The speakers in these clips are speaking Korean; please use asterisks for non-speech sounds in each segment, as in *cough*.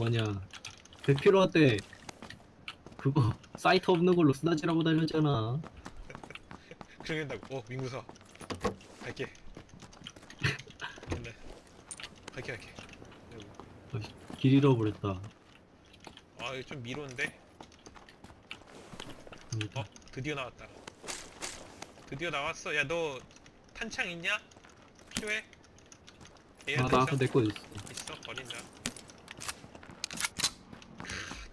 뭐냐. 100km 때 그거 *laughs* 사이트 없는 걸로 스나지라고 다녔잖아. 그렇게 된다고. 어 민구사. 갈게. 근데 갈게 갈게. 아이고. 길 잃어버렸다. 아 이거 좀 미로인데? 그러니까. 어 드디어 나왔다. 드디어 나왔어. 야 너 탄창 있냐? 필요해? 얘가 아나 아까 내거 있어. 있어? 버린다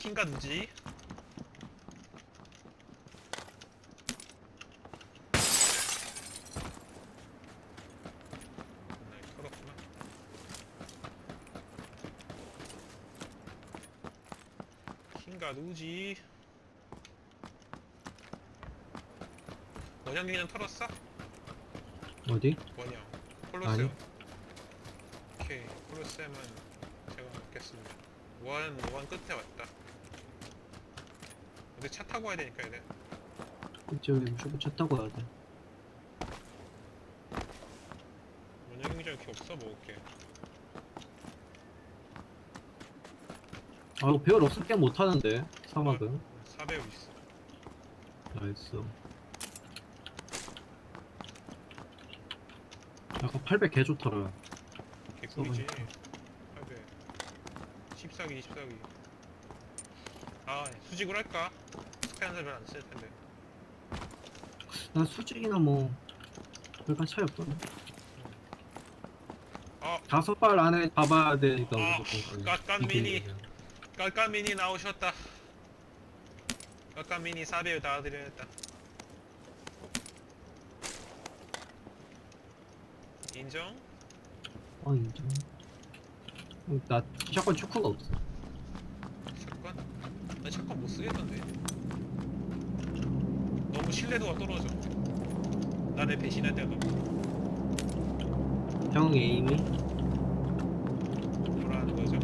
킹가 누지? 네, 털었구나. 킹가 누지? 원형기는 털었어? 어디? 원형 콜로세움. 오케이 콜로세움은 제가 먹겠습니다 원, 원 끝에 왔다 근데 차 타고 와야 되니까 얘네. 저기 무조건 차 타고 가야 돼. 원형 경기장 이렇게 없어 먹을게 아 이거 배열 없을 게 못하는데 사막은. 사배우 있어. 나이스. 아까 800 개 좋더라. 개꿀이지. 써보니까. 800 14기 24기. 아 수직으로 할까? 스카이 한살 별로 안쓸 텐데. 난 수직이나 뭐 별반 차이 없더라 아 다섯 발 안에 봐봐야 되니까 아, 무조건 이기는 미니. 거야. 깔까미니 나오셨다. 깔까미니 사배우 다 드려야겠다. 인정? 아 인정. 나 샷건 축구가 없어. 샷건? 나 샷건 못 쓰겠던데 너무 신뢰도가 떨어져 나를 배신할 때가 너무 형 에임이 뭐라는 거죠?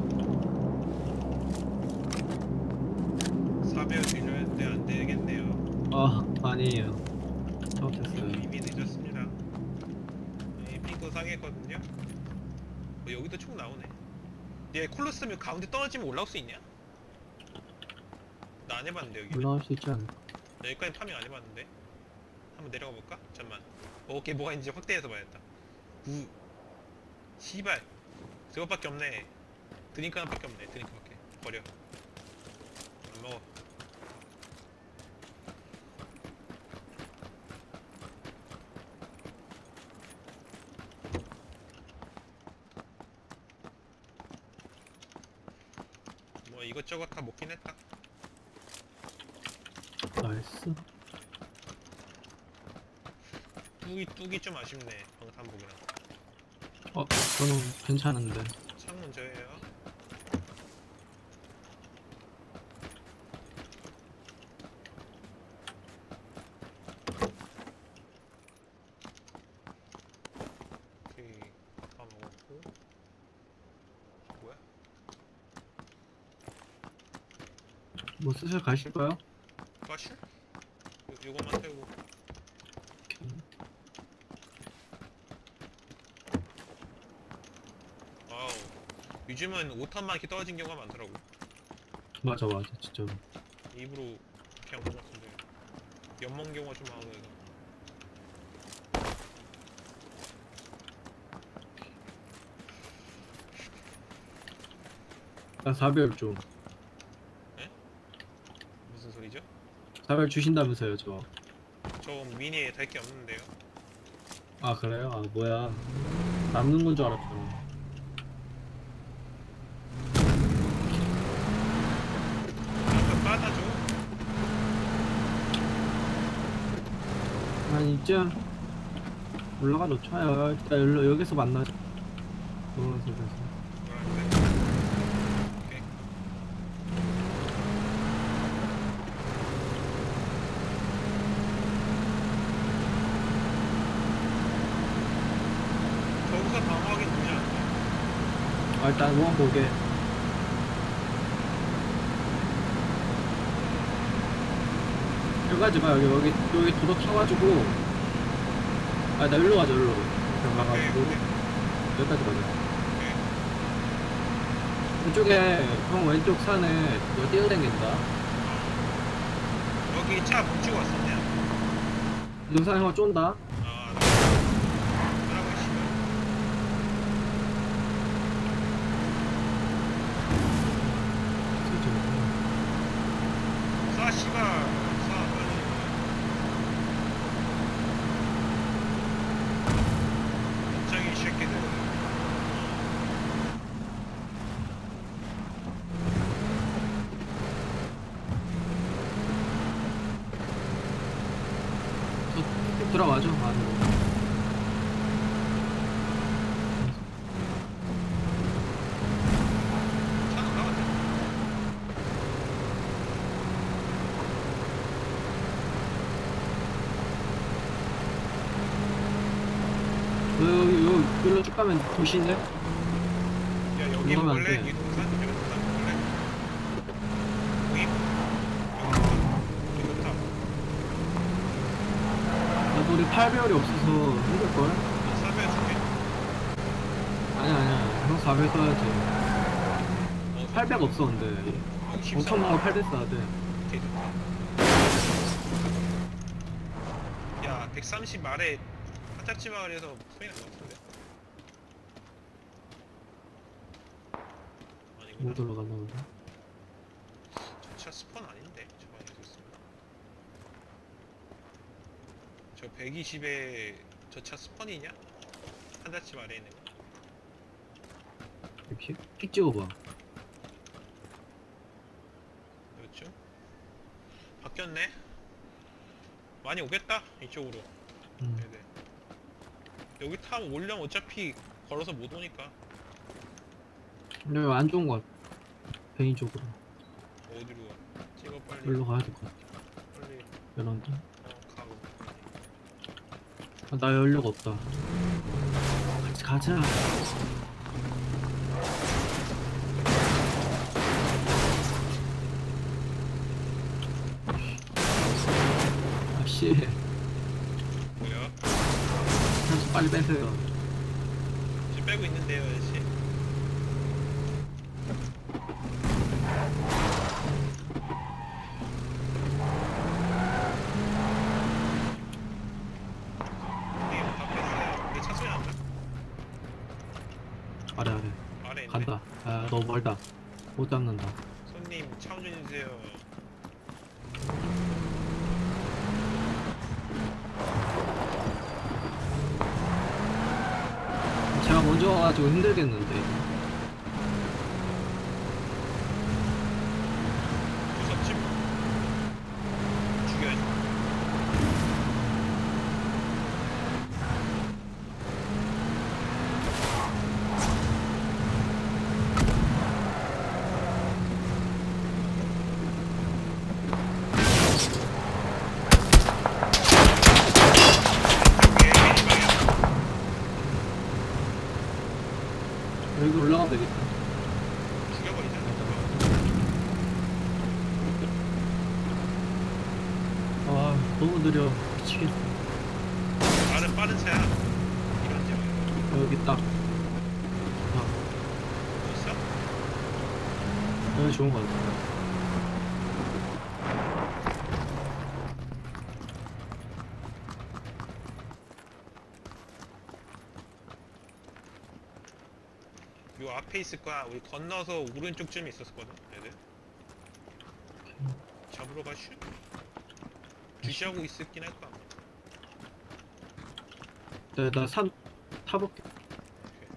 사배우 드렸는데 안 되겠네요 아 아니에요 잘못했어요 이미 늦었습니다. 이 핑크 상했거든요. 어, 여기도 총 나오네. 얘 콜로스면 가운데 떨어지면 올라올 수 있냐? 나 안 해봤는데 여기. 올라갈 수 있지 않을까 나 여기까지 파밍 안 해봤는데. 한번 내려가 볼까? 잠만. 어, 걔 뭐가 있는지 확대해서 봐야겠다. 우. 시발. 저것밖에 없네. 드링크 하나밖에 없네. 드링크밖에. 버려. 안 먹어. 뭐 이것저것 다 먹긴 했다. 나이스 뚝이 뚝이 좀 아쉽네. 방탄복이랑. 어 저는 괜찮은데 창문 저예요. 오케이 밥다 먹었고 뭐야? 뭐 슬슬 가실까요? 요, 요것만 태우고 와우 요즘은 5턴만 이렇게 떨어진 경우가 많더라고 맞아 맞아 진짜 입으로 그냥 것 같은데. 엿먹는 경우가 좀 많아서. 나 4별 좀. 무슨 소리죠? 4별 주신다면서요 저. 저 미니에 달 게 없는데요. 아 그래요? 아 뭐야. 남는 건 줄 알았잖아 아까 빠다줘 아니 이쯤 올라가 놓쳐요. 일단 여기로, 여기서 만나자. 저기서 방어하기 누냐 아 일단 우한 보게 여기 가지 마 여기 여기 여기 도로 타가지고 아 나 일로 가자 일로 그냥 가가지고 여기까지 가자 이쪽에 형 왼쪽 산에 너 뛰어댕긴다. 여기 차 멈추고 왔었냐? 눈산 형 쫀다. 아, 나. 뭐라고 씨발. 쏴 씨발. 쏴 빨리. 갑자기 이 새끼들. 저 들어가죠 안으로. 차안 나갔네. 여기 여기 여기로 쭉 가면 도시인데? 야 여기 안? 돼. 여기 동산? 여기 동산? 여기 여기. 나도 우리 8배열이 없어서 힘들걸? 나 사배 줄게. 아니야 아니야 형 4배 써야지. 어, 800 없어 근데. 여기 14. 엄청 많아 8배 써야 돼. 오케이, 좋다. 야, 130 말에 화짝지 마을에서 소리 난것? 아니구나. 못 올라갔나 보다. 저차 스폰 아닌데? 저 방에서 있으면. 저 120에 저 차 스폰이냐? 한자집 아래에 있는 거. 픽, 픽 찍어봐. 그렇죠? 바뀌었네? 많이 오겠다? 이쪽으로. 음. 네네. 여기 타면 올려면 어차피 걸어서 못 오니까. 근데 이거 안 좋은 것 같아. 베인 쪽으로. 어디로 가? 찍어 빨리. 여기로 가야 될 것 같아. 빨리. 이런데. 어, 가고. 아, 나 연료가 없다. 같이 가자. 아씨, 뭐야? 빨리 빼세요. 지금 빼고 있는데요, 아저씨. 우리 다 뺐어요. 우리 차 소리 난다. 아래 아래. 아래 있네. 간다. 아 너무 멀다. 못 잡는다. 손님 차 운전해주세요. 제가 먼저 와가지고 힘들겠는데. 무섭지 뭐. 죽여야지. 여기 올라가면 되겠다. 죽여버리자. 아 너무 느려. 미치겠어. 나는 빠른 차야. 이런 지 여기 딱. 아, 있어? 여기 좋은 것 같아. 요 앞에 있을 거야. 우리 건너서 오른쪽쯤에 있었거든. 얘들. 잡으러 가슈? 주시하고 있었긴. 아마. 네, 나산 타볼게. 오케이.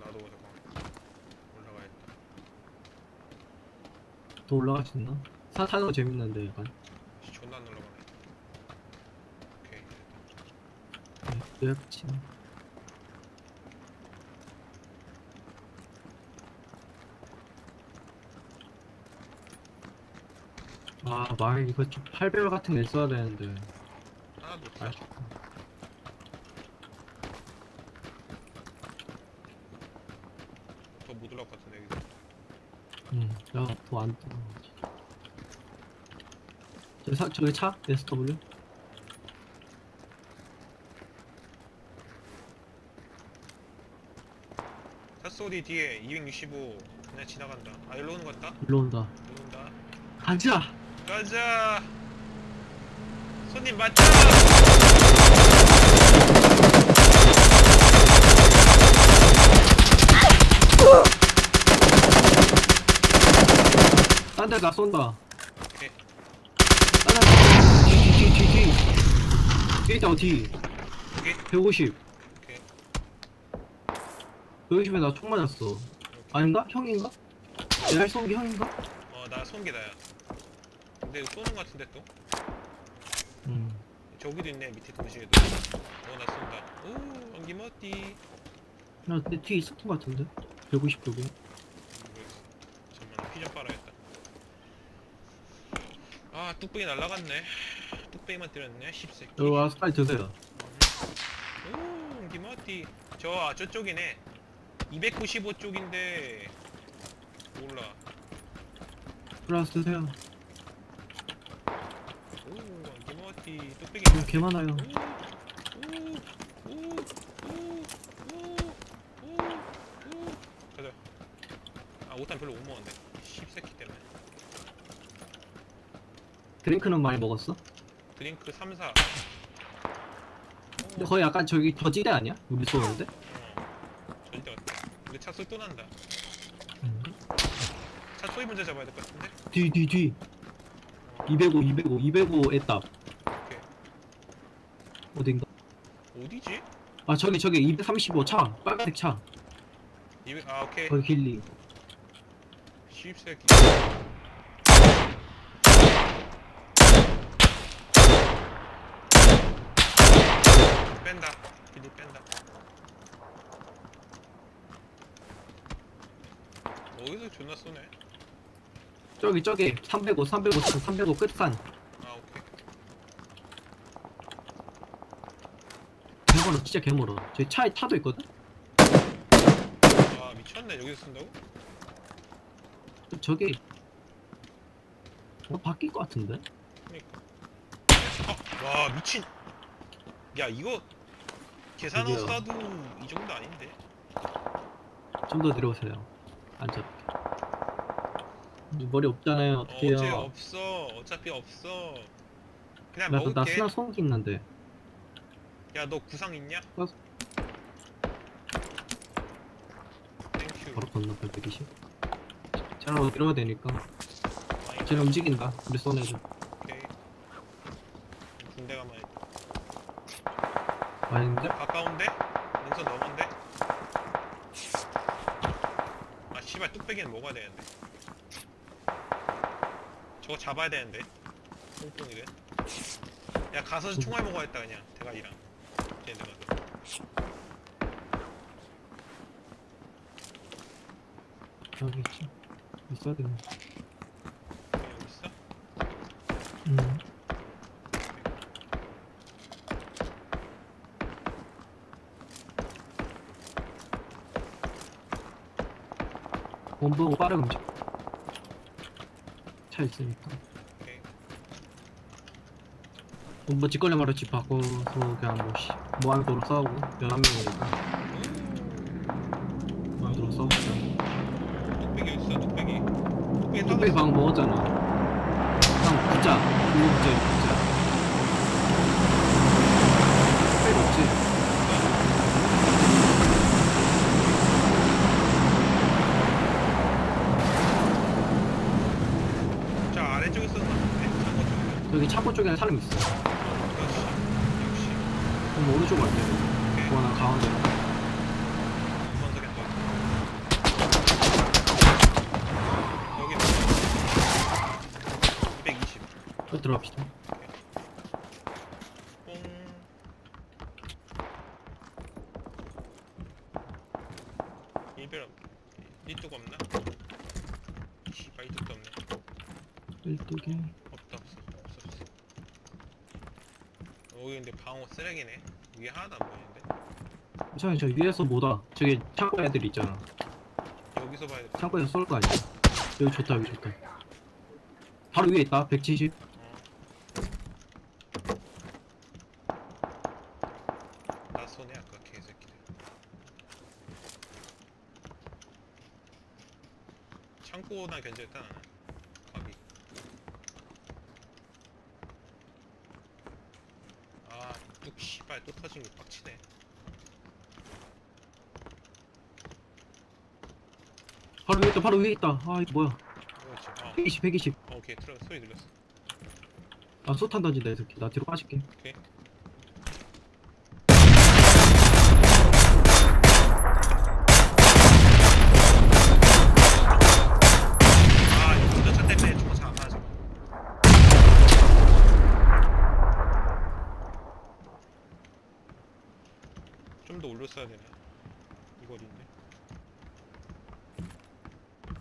나도 잠깐 올라가야겠다. 더 올라갈 수 있나? 산 타는 거 재밌는데 약간. 씨, 존나 안 올라가네. 오케이. 네, 내가 치네. 아, 말 이거 좀 8배열 같은 거 있어야 되는데. 하나도 없어. 아쉽다. 더못 올라갈 것 같은데 여기서. 응, 내가 더안 떠. 저기 사, 저기 차? SW? 샷소리 뒤에 265 그냥 지나간다 아 일로 오는 것 같다 일로 온다. 일로 온다 가자. 가자 손님 맞자 딴데 나 쏜다. 오케이 딴 데. 뒤, 뒤, 뒤, 뒤. 뒤 있다, 뒤. 오케이 150. 오케이 150에 나 총 맞았어. 아닌가? 형인가? 내가 쏜게 형인가? 어나 쏜게 나야 근데 쏘는 것 같은데 또? 음. 저기도 있네 밑에 도시에도. 어나 쏜다. 오 안기머띠 나 근데 뒤에 있었던 것 같은데? 150 쪽에. 잠깐만 피좀 빨아야겠다. 아 뚝배기 날라갔네. 뚝배기만 때렸네 씹새끼 여기 와서 빨리 드세요. 오 기마티 저 아, 저쪽이네. 295 쪽인데 몰라. 플러스 드세요. 오 기마티 뚝배기 오, 개 많아요. 가자 아 오탄 별로 못 먹었네 씹새끼 때문에 드링크는 많이 먹었어? 드링크 3, 4 근데 거의 약간 저기 저지대 아니야? 우리 쏘는데? 어 절대 같다 근데 차 소리 또 난다 음. 차 소리 먼저 잡아야 될 것 같은데 뒤, 뒤, 뒤. 어, 205, 205, 205 애답. 어딘가? 어디지? 아, 저기, 저기 235 차. 빨간색 차. 200, 아 오케이 거기 길리. 씹새끼 뺀다 비디 뺀다 어디서 존나 쏘네 저기, 저기. 305, 305, 305 끝산. 아 오케이 개 멀어, 진짜 개멀어. 저기 차에 차도 있거든? 아 미쳤네 여기서 쓴다고? 저기. 뭐 바뀔 것 같은데? 아, 와 미친 야 이거 계산하고. 쏴도 이 정도 아닌데 좀 더 내려오세요. 앉아. 머리 없잖아요. 어, 어떡해요. 없어 어차피 없어 그냥 나, 나 먹을게 스나 송기 있는데. 야 너 구상 있냐? 어. 땡큐 바로 건너 120. 차로 내려야 되니까. 아니, 쟤는 움직인다. 우리 애들. 오케이 군대 가만히 있다 아닌데? 가까운데? 능선 넘은데? 아 씨발 뚝배기는 먹어야 되는데 저거 잡아야 되는데 뽕뽕이를 야 가서 총알 먹어야겠다 그냥 대가리랑 걔네 가서 여기 있지. 있어야 되네. 그냥 여기 있어? 음. 원보고 빠르게 움직. 차 있으니까. 오케이 원보 직걸려 바로 집 바꿔서 그냥 뭐 씨. 무한도로 싸우고 11명이니까 무한도로 싸우고 뚝배기 어디 있어 뚝배기 따로 방 먹었잖아. 형 붙자. 그거 붙자 이거 붙자. 뚝배기 없지? 저 아래쪽에 썼는데 창고 쪽에 저기 차고 쪽에는 사람 있어. 역시 역시. 그럼 오른쪽 갈게 그거나 가운데 2번석에 또 여기 220 또 들어갑시다. 뽕 일별 이뚝 없나? 씨발 이뚝도 없네. 1독에. 없다 없어 없어 없어. 여기 근데 방어 쓰레기네. 위에 하나도 안 보이는데? 저기 저 위에서 뭐다. 저기 창고 애들 있잖아. 여기서 봐야 돼. 창고에서 쏠 거 아니야. 여기 좋다 여기 좋다. 바로 위에 있다 170 나 손에 아까 개새끼들 씨발 또 터진 거 빡치네. 바로 위에 있다 바로 위에 있다. 아 이거 뭐야? 그렇지 어. 120 120 어, 오케이. 들어 소리 들렸어. 아 소탄 던진다 이 새끼. 나 뒤로 빠질게. 오케이 아 이거 운전차 때문에 저거 잘안 맞아 좀 더 올렸어야 되나? 이 거리인데?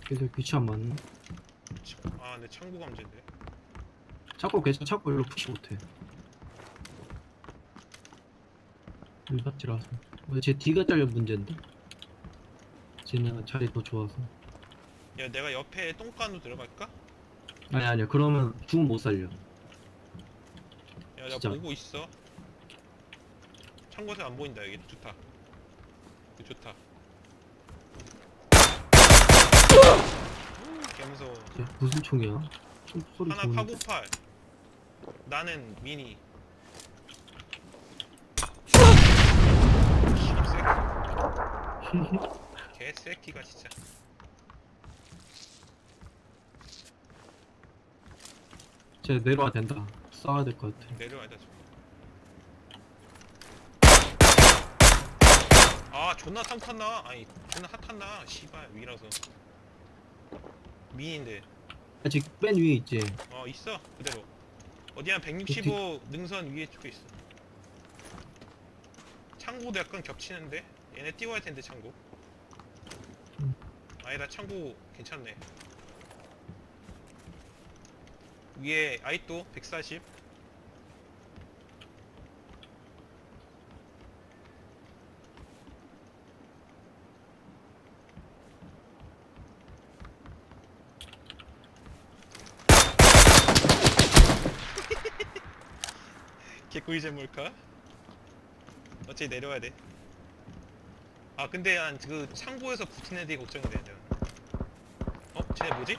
그래서 위치 안 맞네. 참- 아 근데 창고 감지인데. 자꾸 괜찮아 자꾸 일로 푸시 못해. 일밭지라서 근데 제 D가 잘려 문제인데. 쟤는 자리 더 좋아서. 야 내가 옆에 똥간으로 들어갈까? 아니 아니야. 그러면 죽으면 못 살려. 야 나 진짜. 보고 있어 창고에서 안 보인다 여기. 좋다. 이거 좋다. 개무서워 쟤 무슨 총이야? 총 소리 하나 좋은데? 카고팔. 나는 미니. 개새끼 *laughs* 개새끼가 진짜. 쟤 내려와야 된다. 싸워야 될 것 같아. 내려와야 돼 아 존나 탐 탔나. 아니 존나 핫 탔나 씨발 위라서. 미니인데. 아직 맨 위에 있지? 어 있어 그대로. 어디 한 165 능선 위에 쪽에 있어. 창고도 약간 겹치는데? 얘네 띄워야 텐데 창고. 음. 아니다 창고 괜찮네. 위에 아이 또 140 개꿀잼 뭘까? 어차피 내려와야 돼. 아 근데 한 그 창고에서 붙은 애들이 걱정이 돼. 어? 쟤네 뭐지?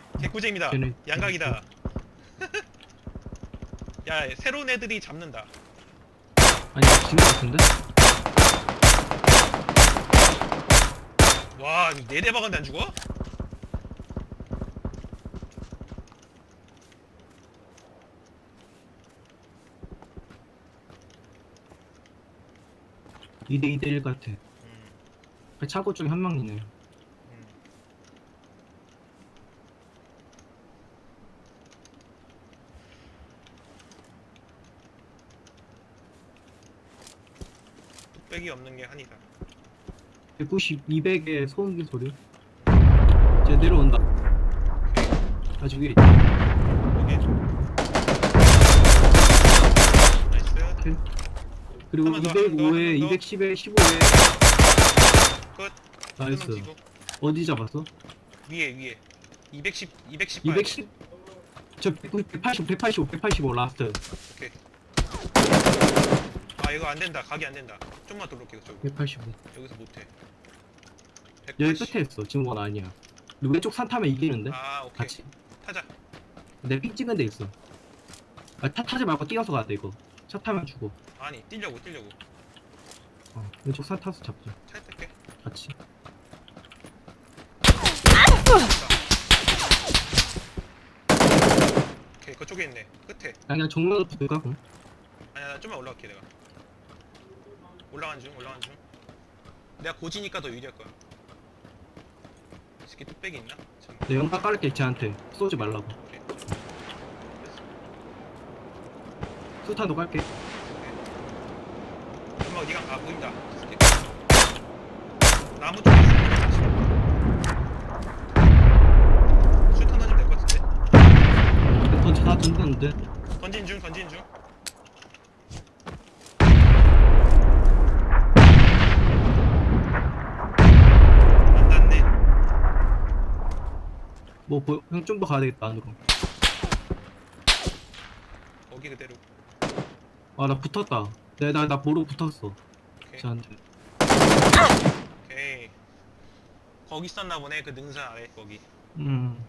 쟤네- 양각이다. *laughs* 야 새로운 애들이 잡는다. 아니 지금 같은데? 와 네대 박았는데 안 죽어? 2대 2대 1 같아 음, 그 차고 쪽에 한 명이네 음. 뚝배기 없는 게 한이다. 190, 200의 소음기 소리 쟤 내려온다 위에 있다 오케이. 나이스. 그리고 한번 더, 한번 더, 205에 한번 더. 210에 15에. 끝. 나이스. 어디 잡았어? 위에 위에. 210 210 210? 저 190, 180, 185, 185 라스트. 아 이거 안 된다. 각이 안 된다. 좀만 더 이렇게 저기. 185 여기서 못 해. 여기 180. 끝에 있어. 지금 건 아니야. 왼쪽 산 타면 이기는데? 아 오케이. 같이? 타자. 내픽 찍은 데 있어. 아, 타 타지 말고 뛰어서 가야 돼 이거. 차 타면 죽어 아니 뛰려고 뛰려고. 어, 왼쪽 산 타서 잡자. 차에 탈게. 같이. 오케이 그쪽에 있네. 끝에. 아, 그냥 정면으로 붙을까 그럼? 아니야 나 좀만 올라갈게 내가. 올라간 중 올라간 중. 내가 고지니까 더 유리할 거야. 이 새끼 뚝배기 있나? 참. 내 영상 깔을게 쟤한테. 쏘지 말라고. 오케이. 수탄도 깔게 어디가 아 보인다. 나무 쪽에 있어 슈탄 던지면 될것 같은데? 던져 다 던졌는데 던진 중 던진 중. 안 닿네. 뭐형 좀 더 가야 되겠다 안으로. 거기 그대로. 아 나 붙었다 내나나 나 모르고 붙었어. 오케이. 쟤한테 오케이. 거기 있었나 보네 그 능선 아래 거기. 음